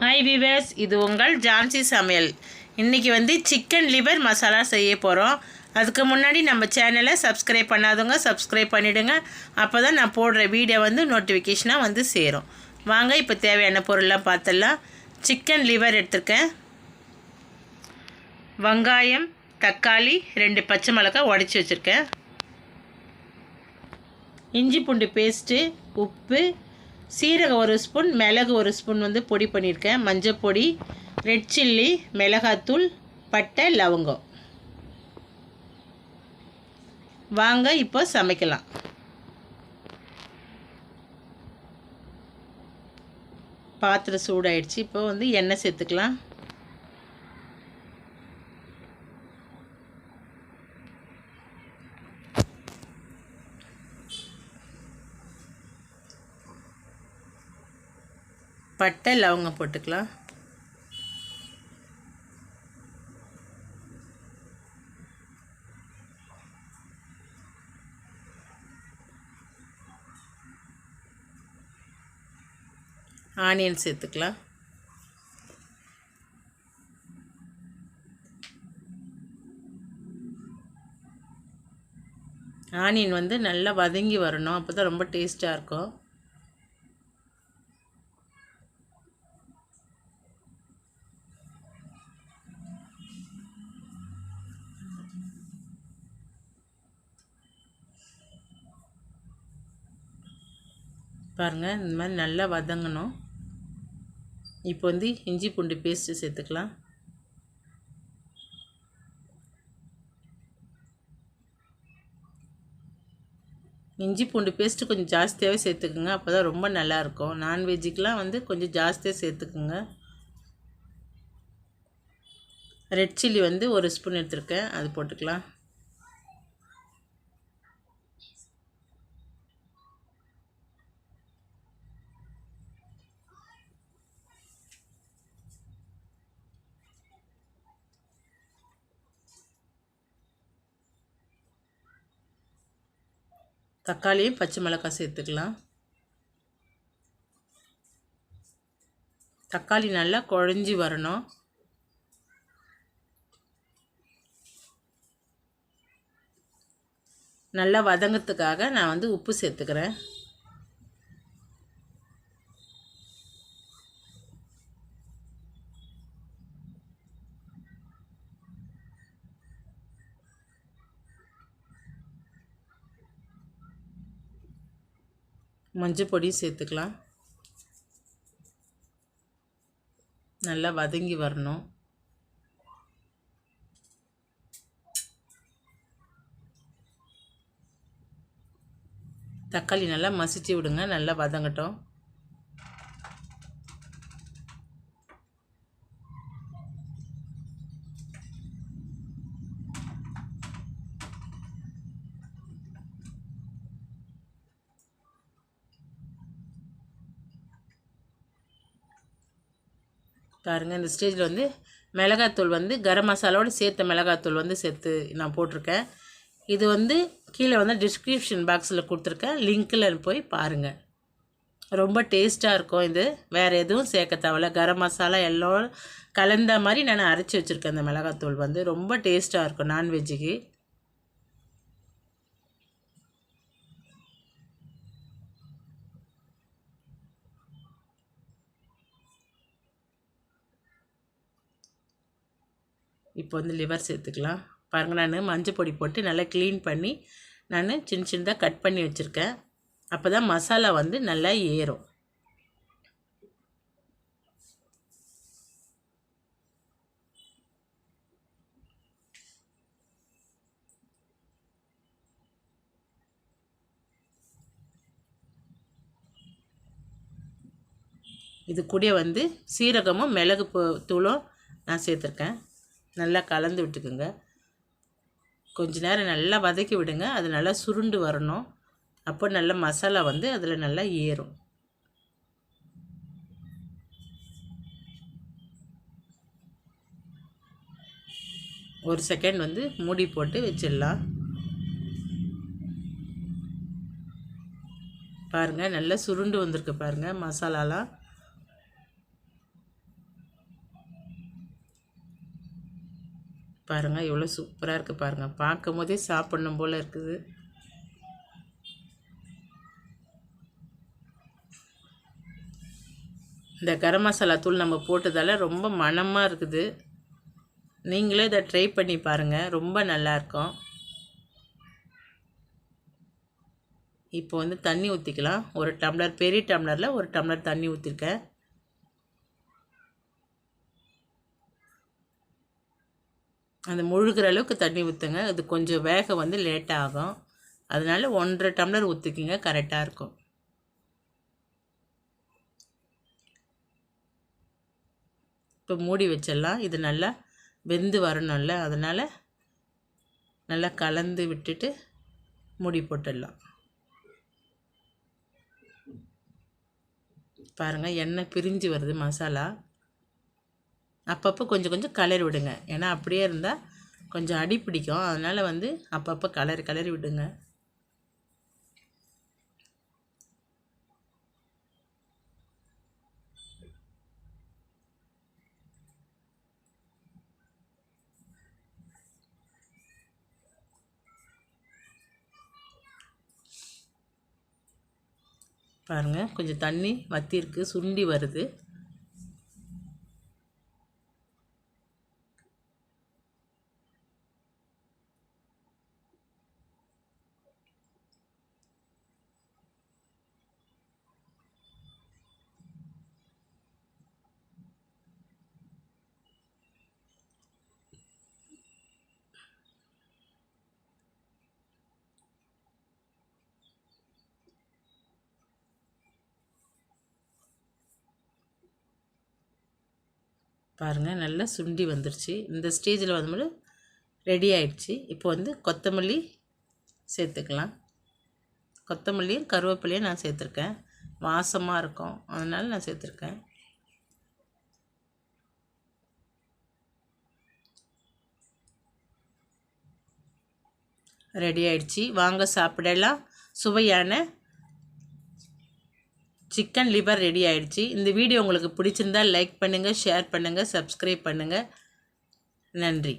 Hi wives இது உங்கள் ஜான்சி சமையல். இன்றைக்கி வந்து சிக்கன் லிவர் மசாலா செய்ய போகிறோம் அதுக்கு முன்னாடி நம்ம சேனலை சப்ஸ்கிரைப் பண்ணாதவங்க சப்ஸ்கிரைப் பண்ணிவிடுங்க அப்போ தான் நான் போடுற வீடியோ வந்து நோட்டிஃபிகேஷனாக வந்து சேரும். வாங்க இப்போ தேவையான பொருள்லாம் பார்த்துடலாம் சிக்கன் லிவர் எடுத்திருக்கேன். வெங்காயம் தக்காளி ரெண்டு பச்சை மிளகாய் உடச்சி வச்சுருக்கேன். இஞ்சி பூண்டு பேஸ்ட்டு உப்பு சீரகம் ஒரு ஸ்பூன் மிளகு ஒரு ஸ்பூன் வந்து பொடி பண்ணியிருக்கேன். மஞ்சள் பொடி ரெட் சில்லி மிளகாத்தூள் பட்டை லவங்கம். வாங்க இப்போ சமைக்கலாம். பாத்திரம் சூடாயிடுச்சு. இப்போ வந்து எண்ணெய் சேர்த்துக்கலாம். பட்டை லவங்கம் போட்டுக்கலாம். ஆனியன் சேர்த்துக்கலாம். ஆனியன் வந்து நல்லா வதங்கி வரணும் அப்போ தான் ரொம்ப டேஸ்ட்டாக இருக்கும். பாருங்கள் இந்த மாதிரி நல்லா வதங்கணும். இப்போ வந்து இஞ்சி பூண்டு பேஸ்ட்டு சேர்த்துக்கலாம். இஞ்சி பூண்டு பேஸ்ட்டு கொஞ்சம் ஜாஸ்தியாகவே சேர்த்துக்குங்க அப்போ தான் ரொம்ப நல்லாயிருக்கும். நான்வெஜ்ஜுக்கெலாம் வந்து கொஞ்சம் ஜாஸ்தியாக சேர்த்துக்குங்க. ரெட் சில்லி வந்து ஒரு ஸ்பூன் எடுத்துருக்கேன் அது போட்டுக்கலாம். தக்காளியும் பச்சை மிளகாய் சேர்த்துக்கலாம். தக்காளி நல்லா குழஞ்சி வரணும். நல்லா வதங்கிறதுக்காக நான் வந்து உப்பு சேர்த்துக்கிறேன். மஞ்சப்பொடியும் சேர்த்துக்கலாம். நல்லா வதங்கி வரணும். தக்காளி நல்லா மசிச்சு விடுங்க நல்லா வதங்கட்டும். பாருங்கள் இந்த ஸ்டேஜில் வந்து மிளகாத்தூள் வந்து கரம் மசாலாவோடு சேர்த்த மிளகாத்தூள் வந்து சேர்த்து நான் போட்டிருக்கேன். இது வந்து கீழே வந்து டிஸ்கிரிப்ஷன் பாக்ஸில் கொடுத்துருக்கேன். லிங்க்கில் போய் பாருங்கள் ரொம்ப டேஸ்ட்டாக இருக்கும் இது. வேறு எதுவும் சேர்க்க தேவையில்ல. கரம் மசாலா எல்லாம் கலந்த மாதிரி நான் அரைச்சி வச்சுருக்கேன் இந்த மிளகாத்தூள் வந்து. ரொம்ப டேஸ்ட்டாக இருக்கும் நான்வெஜ்ஜுக்கு இப்போ வந்து லிவர் சேர்த்துக்கலாம். பாருங்கள் நான் மஞ்சள் பொடி போட்டு நல்லா க்ளீன் பண்ணி நான் சின்ன சின்னதாக கட் பண்ணி வச்சுருக்கேன். அப்போ தான் மசாலா வந்து நல்லா ஏறும். இது கூட வந்து சீரகமும் மிளகு தூளும் நான் சேர்த்துருக்கேன். நல்லா கலந்து விட்டுக்குங்க. கொஞ்ச நேரம் நல்லா வதக்கி விடுங்க. அது நல்லா சுருண்டு வரணும். அப்போ நல்ல மசாலா வந்து அதில் நல்லா ஏறும். ஒரு செகண்ட் வந்து மூடி போட்டு வச்சிடலாம். பாருங்கள் நல்லா சுருண்டு வந்திருக்கு பாருங்கள் மசாலாலாம். பாருங்கள் எவ்வளோ சூப்பராக இருக்குது பாருங்கள் பார்க்கும் போதே சாப்பிடணும் போல் இருக்குது. இந்த கரம் மசாலா தூள் நம்ம போட்டதால் ரொம்ப மணமாக இருக்குது. நீங்களே இதை ட்ரை பண்ணி பாருங்கள் ரொம்ப நல்லாயிருக்கும் இப்போ வந்து தண்ணி ஊற்றிக்கலாம் ஒரு டம்ளர் பெரிய டம்ளரில் ஒரு டம்ளர் தண்ணி ஊற்றிருக்கேன் அந்த முழுகிற அளவுக்கு தண்ணி ஊற்றுங்க அது கொஞ்சம் வேக வந்து லேட் ஆகும். அதனால் ஒன்றரை டம்ளர் ஊற்றிக்கிங்க கரெக்டாக இருக்கும். இப்போ மூடி வச்சிடலாம். இது நல்லா வெந்து வரணும்ல. அதனால் நல்லா கலந்து விட்டுட்டு மூடி போட்டுடலாம். பாருங்கள் எண்ணெய் பிரிஞ்சு வருது மசாலா. அப்பப்போ கொஞ்சம் கொஞ்சம் கலரி விடுங்க. ஏன்னா அப்படியே இருந்தால் கொஞ்சம் அடி பிடிக்கும். அதனால் வந்து அப்பப்போ கலரி கலரி விடுங்க. பாருங்கள் கொஞ்சம் தண்ணி வத்திருக்கு சுண்டி வருது. பாருங்கள் நல்லா சுண்டி வந்துருச்சு. இந்த ஸ்டேஜில் வந்து ரெடி ஆயிடுச்சு. இப்போ வந்து கொத்தமல்லி சேர்த்துக்கலாம். கொத்தமல்லியும் கருவேப்பிலையும் நான் சேர்த்துருக்கேன். வாசமாக இருக்கும். அதனால் நான் சேர்த்துருக்கேன். ரெடி ஆயிடுச்சு. வாங்க சாப்பிடலாம். சுவையான சிக்கன் லிவர் ரெடி ஆயிடுச்சு. இந்த வீடியோ உங்களுக்கு பிடிச்சிருந்தால் லைக் பண்ணுங்கள் ஷேர் பண்ணுங்கள் சப்ஸ்கிரைப் பண்ணுங்கள் நன்றி.